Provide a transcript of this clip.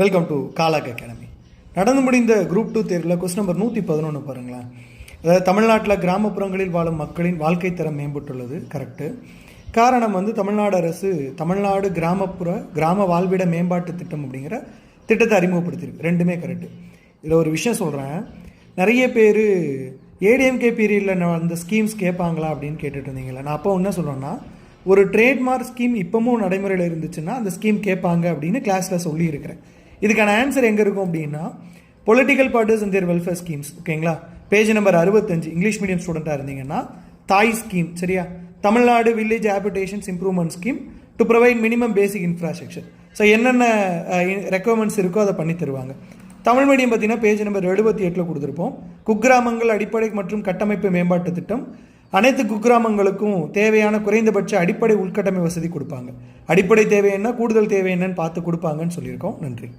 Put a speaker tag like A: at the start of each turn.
A: Welcome to காலாக் academy நடந்து முடிந்த group two தேர்வில் கொஸ்டின் நம்பர் நூற்றி பதினொன்று பாருங்களேன். அதாவது தமிழ்நாட்டில் கிராமப்புறங்களில் வாழும் மக்களின் வாழ்க்கை தரம் மேம்பட்டுள்ளது கரெக்டு காரணம் வந்து தமிழ்நாடு அரசு தமிழ்நாடு கிராமப்புற கிராம வாழ்விட மேம்பாட்டு திட்டம் அப்படிங்கிற திட்டத்தை அறிமுகப்படுத்தியிருக்கு. ரெண்டுமே கரெக்டு இதில் ஒரு விஷயம் சொல்கிறேன் நிறைய பேர் ஏடிஎம்கே பீரியடில் அந்த ஸ்கீம்ஸ் கேட்பாங்களா அப்படின்னு கேட்டுட்டு இருந்தீங்களா நான் அப்போ என்ன சொல்கிறேன்னா ஒரு ட்ரேட்மார்க் ஸ்கீம் இப்போவும் நடைமுறையில் இருந்துச்சுன்னா அந்த ஸ்கீம் கேட்பாங்க அப்படின்னு கிளாஸில் சொல்லியிருக்கிறேன். இதுக்கான ஆன்சர் எங்கே இருக்கும் அப்படின்னா political parties and their welfare schemes ஓகேங்களா பேஜ் நம்பர் அறுபத்தஞ்சு இங்கிலீஷ் மீடியம் ஸ்டூடெண்ட்டாக இருந்தீங்கன்னா தாய் ஸ்கீம் சரியா? Tamil Nadu village habitations improvement scheme to provide minimum basic infrastructure so என்னென்ன ரெக்குவயர்மெண்ட்ஸ் இருக்கோ அதை பண்ணி தருவாங்க. தமிழ் மீடியம் பார்த்தீங்கன்னா பேஜ் நம்பர் எழுபத்தி எட்டில் கொடுத்துருப்போம். குக்கிராமங்கள் அடிப்படை மற்றும் கட்டமைப்பு மேம்பாட்டு திட்டம். அனைத்து குக்கிராமங்களுக்கும் தேவையான குறைந்தபட்ச அடிப்படை உள்கட்டமை வசதி கொடுப்பாங்க. அடிப்படை தேவை என்ன கூடுதல் தேவை என்னன்னு பார்த்து கொடுப்பாங்கன்னு சொல்லியிருக்கோம். நன்றி.